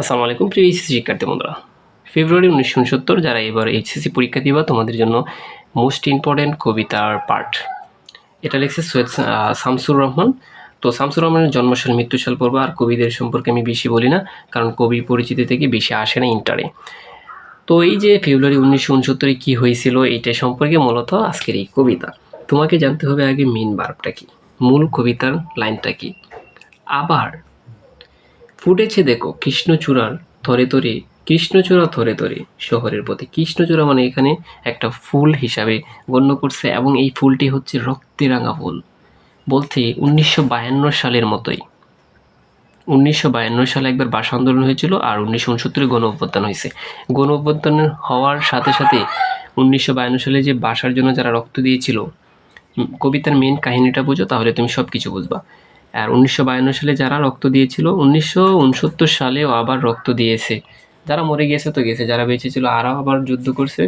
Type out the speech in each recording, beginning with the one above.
আসসালামু আলাইকুম, প্রিয় এইচএসসি শিক্ষার্থী বন্ধুরা। ফেব্রুয়ারি উনিশশো উনসত্তর যারা এবার এইচএসসি পরীক্ষা দিবা, তোমাদের জন্য মোস্ট ইম্পর্ট্যান্ট কবিতার পার্ট এটা লিখছে সৈয়দ শামসুর রহমান। তো শামসুর রহমানের জন্মসাল, মৃত্যুসাল পর্ব আর কবিদের সম্পর্কে আমি বেশি বলি না, কারণ কবি পরিচিতি থেকে বেশি আসে না ইন্টারে তো এই যে ফেব্রুয়ারি উনিশশো উনসত্তরে কী হয়েছিল এইটা সম্পর্কে মূলত আজকের এই কবিতা। তোমাকে জানতে হবে আগে মেন বার্বটা কি। মূল কবিতার লাইনটা কি। আবার ফুটেছে দেখো, কৃষ্ণচূড়ার থরে থরে, কৃষ্ণচূড়া থরে থরে। শহরের পথে কৃষ্ণচূড়া মানে এখানে একটা ফুল হিসাবে গণ্য করছে এবং এই ফুলটি হচ্ছে রক্তে রাঙা ফুল। বলতে উনিশশো বায়ান্ন সালের মতোই। উনিশশো বায়ান্ন সালে একবার ভাষা আন্দোলন হয়েছিল আর উনিশশো উনসত্তরে গণ অভ্যুত্থান হয়েছে। গণ অভ্যুত্থান হওয়ার সাথে সাথে উনিশশো বায়ান্ন সালে যে বাসার জন্য যারা রক্ত দিয়েছিল কবিতার মেন কাহিনীটা বুঝো, তাহলে তুমি সব কিছু বুঝবা। আর উনিশশো বায়ান্ন সালে যারা রক্ত দিয়েছিল, উনিশশো উনসত্তর সালেও আবার রক্ত দিয়েছে। যারা মরে গেছে তো গেছে, যারা বেঁচে ছিল আরও আবার যুদ্ধ করছে,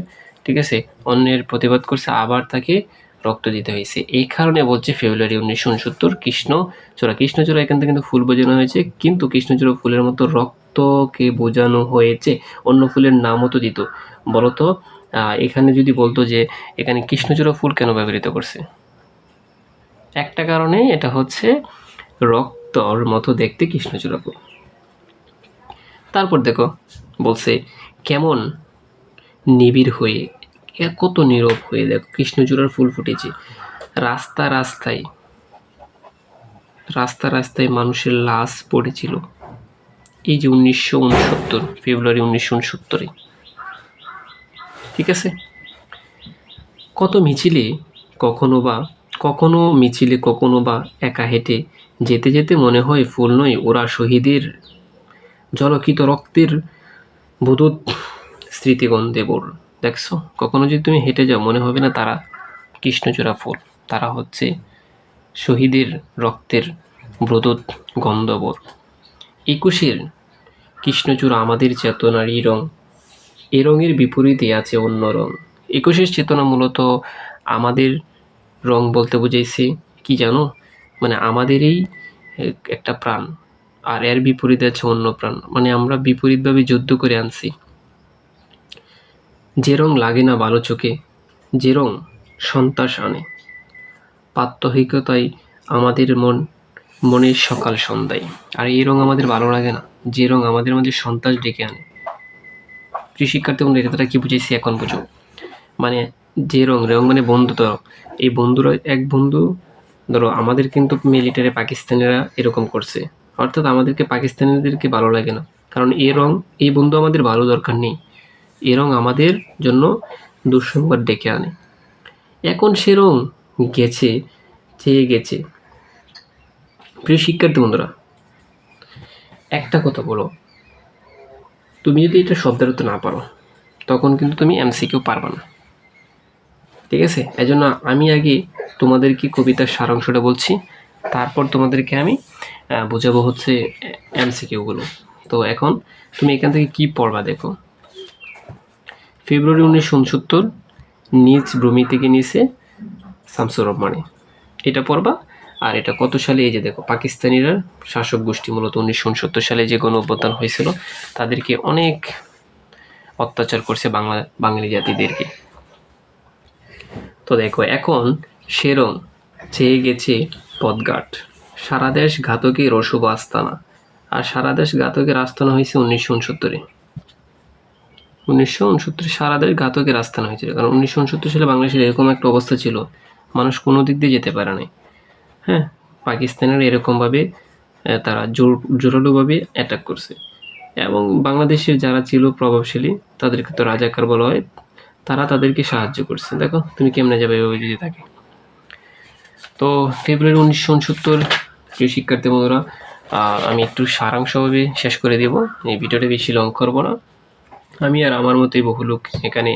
ঠিক আছে? অন্যের প্রতিবাদ করছে, আবার তাকে রক্ত দিতে হয়েছে। এই কারণে বলছে ফেব্রুয়ারি উনিশশো উনসত্তর কৃষ্ণচূড়া কৃষ্ণচূড়া এখান থেকে কিন্তু ফুল বোঝানো হয়েছে, কিন্তু কৃষ্ণচূড়া ফুলের মতো রক্তকে বোঝানো হয়েছে, অন্য ফুলের নামও তো দিত। বলতো এখানে যদি বলতো যে এখানে কৃষ্ণচূড়া ফুল কেন ব্যবহৃত করছে? একটা কারণে এটা হচ্ছে রক্তর মতো দেখতে কৃষ্ণচূড়া তারপর দেখো, বলছে, কেমন নিবিড় হয়ে, কত নীরব হয়ে দেখো, কৃষ্ণচূড়ার ফুল ফুটেছে। রাস্তা রাস্তায় রাস্তা রাস্তায় মানুষের লাশ পড়েছিল। এই যে উনিশশো উনসত্তর, ফেব্রুয়ারি উনিশশো উনসত্তরে। ঠিক আছে? কত মিছিলে কখনো বা কখনো মিছিলে, কখনো বা একা হেঁটে যেতে যেতে মনে হয় ফুল নয়, ওরা শহীদের জলকিত রক্তের বুদুত স্মৃতিগন্ধে বোর দেখছ? কখনো যদি তুমি হেঁটে যাও, মনে হবে না তারা কৃষ্ণচূড়া ফুল, তারা হচ্ছে শহীদের রক্তের ব্রদত গন্ধবর। একুশের কৃষ্ণচূড়া আমাদের চেতনারই রং, এ রঙের বিপরীতে আছে অন্য রং। একুশের চেতনা মূলত আমাদের রং বলতে বুঝাইছে। কি জানো? মানে আমাদেরই একটা প্রাণ। আর এর বিপরীতে আছে অন্য প্রাণ। মানে আমরা বিপরীতভাবে যুদ্ধ করে আনছি। যে রং লাগে না ভালো চোখে, যে রং সন্তাস আনে। প্রাত্যহিকতাই আমাদের মন, মনের সকাল সন্ধ্যায়। আর এই রং আমাদের ভালো লাগে না। যে রং আমাদের মধ্যে সন্তাস ডেকে আনে। প্রিয় শিক্ষার্থী এটা কি বুঝেছি এখন বুঝো? মানে যে রং রং মানে বন্ধু ধরো এই বন্ধুরা এক বন্ধু, ধরো আমাদের কিন্তু মিলিটারি পাকিস্তানিরা এরকম করছে। অর্থাৎ আমাদেরকে পাকিস্তানিদেরকে ভালো লাগে না। কারণ এ রং, এই বন্ধু আমাদের ভালো দরকার নেই। এ রং আমাদের জন্য দুঃসংবাদ ডেকে আনে। এখন সে রং গেছে চেয়ে গেছে। প্রিয় শিক্ষার্থী বন্ধুরা, একটা কথা বলো। তুমি যদি এটা শব্দার্থ না পারো, তখন কিন্তু তুমি এমসিকিউ পারবে না। ঠিক আছে? এজন্য আমি আগে তোমাদেরকে কবিতার সারাংশটা বলছি। তারপর তোমাদেরকে আমি বোঝাবো হচ্ছে এম এমসিকিউগুলো তো এখন তুমি এখান থেকে কি পড়বা দেখো। ফেব্রুয়ারি উনিশশো উনসত্তর, নিজ ভূমি থেকে নিচে শামসুর রহমানে এটা পড়বা? আর এটা কত সালে? এই যে দেখো, পাকিস্তানিরা শাসক গোষ্ঠী মূলত উনিশশো উনসত্তর সালে যে গণ অভ্যুত্থান হয়েছিল, তাদেরকে অনেক অত্যাচার করছে বাংলা, বাঙালি জাতিদেরকে। দেখো, এখন সেরং চেয়ে গেছে পদঘাট। সারা দেশ ঘাতকের অশুভ আস্তানা আর সারা দেশ ঘাতকের আস্তানা হয়েছে উনিশশো উনসত্তরে। উনিশশো উনসত্তরে সারা দেশ ঘাতকের আস্তানা হয়েছিল। কারণ উনিশশো উনসত্তর সালে বাংলাদেশের এরকম একটা অবস্থা ছিল, মানুষ কোনো দিক দিয়ে যেতে পারে নাই। হ্যাঁ পাকিস্তানের এরকমভাবে তারা জোর, জোরালোভাবে অ্যাটাক করছে। এবং বাংলাদেশের যারা ছিল প্রভাবশালী, তাদেরকে তো রাজাকার বলা হয়। তারা তাদেরকে সাহায্য করছে। দেখো, তুমি কেমনে যাবে এভাবে যদি থাকে। তো ফেব্রুয়ারি উনিশশো উনসত্তর, প্রিয় শিক্ষার্থী বন্ধুরা আমি একটু সারাংশভাবে শেষ করে দেব। এই ভিডিওটা বেশি লং করব না। আমি আর আমার মতোই বহু লোক এখানে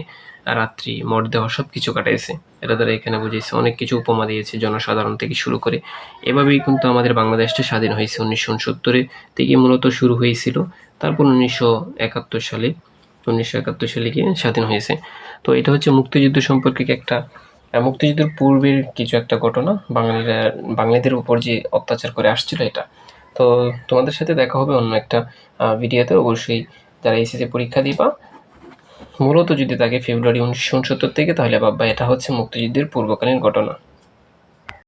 রাত্রি মরদেহ সব কিছু কাটাইছে। এটা তারা এখানে বুঝেছে অনেক কিছু উপমা দিয়েছে জনসাধারণ থেকে শুরু করে। এভাবেই কিন্তু আমাদের বাংলাদেশটা স্বাধীন হয়েছে। উনিশশো উনসত্তরে থেকে মূলত শুরু হয়েছিল। তারপর উনিশশো একাত্তর সালে, উনিশশো একাত্তর সালে গিয়ে স্বাধীন হয়েছে। তো এটা হচ্ছে মুক্তিযুদ্ধ সম্পর্কে একটা মুক্তিযুদ্ধের পূর্বের কিছু একটা ঘটনা, বাঙালিরা, বাঙালিদের উপর যে অত্যাচার করে আসছিল এটা। তো তোমাদের সাথে দেখা হবে অন্য একটা ভিডিওতে, অবশ্যই যারা এসএসসি পরীক্ষা দিবা, মূলত যদি তাকে ফেব্রুয়ারি উনিশশো উনসত্তর থেকে, তাহলে বাবা এটা হচ্ছে মুক্তিযুদ্ধের পূর্বকালীন ঘটনা।